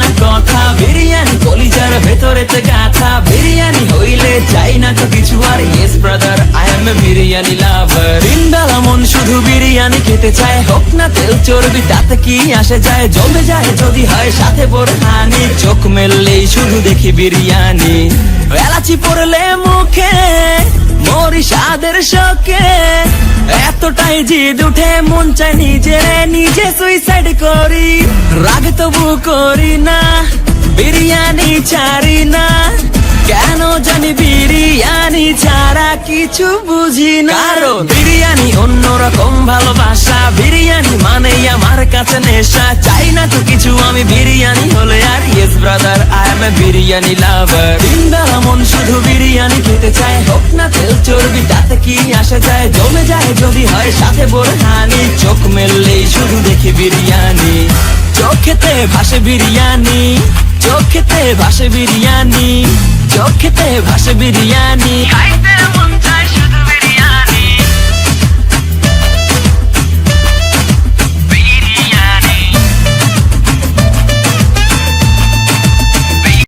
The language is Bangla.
না কথা। বিরিয়ানি কলিজার ভেতরেতে গাথা। বিরিয়ানি হইলে চাই না তো কিছু। আর yes brother I am a biryani lover দিনবেলা মন শুধু বিরিয়ানি খেতে চায়। হোক না তেল চর্বি, তাতে কি আসে যায়? জমে যায় যদি হয় সাথে বোরহানি। চোখ মেললেই শুধু দেখি বিরিয়ানি। এলাচি পড়লে মুখে মরি স্বাদের শোকে। জিদ উঠে মন চায় নিজে নিজে সুইসাইড করি। রাগ তবু করি না বিরিয়ানি ছাড়ি না। কেন জানি বিরিয়ানি ছাড়া কিছু বুঝি না। বিরিয়ানি অন্যরকম ভালোবাসা বিরিয়ানি মানেই আমার কাছে নেশা। চাই না তো কিছু আমি বিরিয়ানি হলে আর yes brother I am a biryani lover দিনবেলা মন আসে যায়, জমে যায় যদি হয় সাথে বোরহানি। চোখ মেললেই শুধু দেখি বিরিয়ানি। চোখেতে ভাসে বিরিয়ানি। চোখেতে ভাসে বিরিয়ানি। চোখেতে ভাসে বিরিয়ানি। খাইতে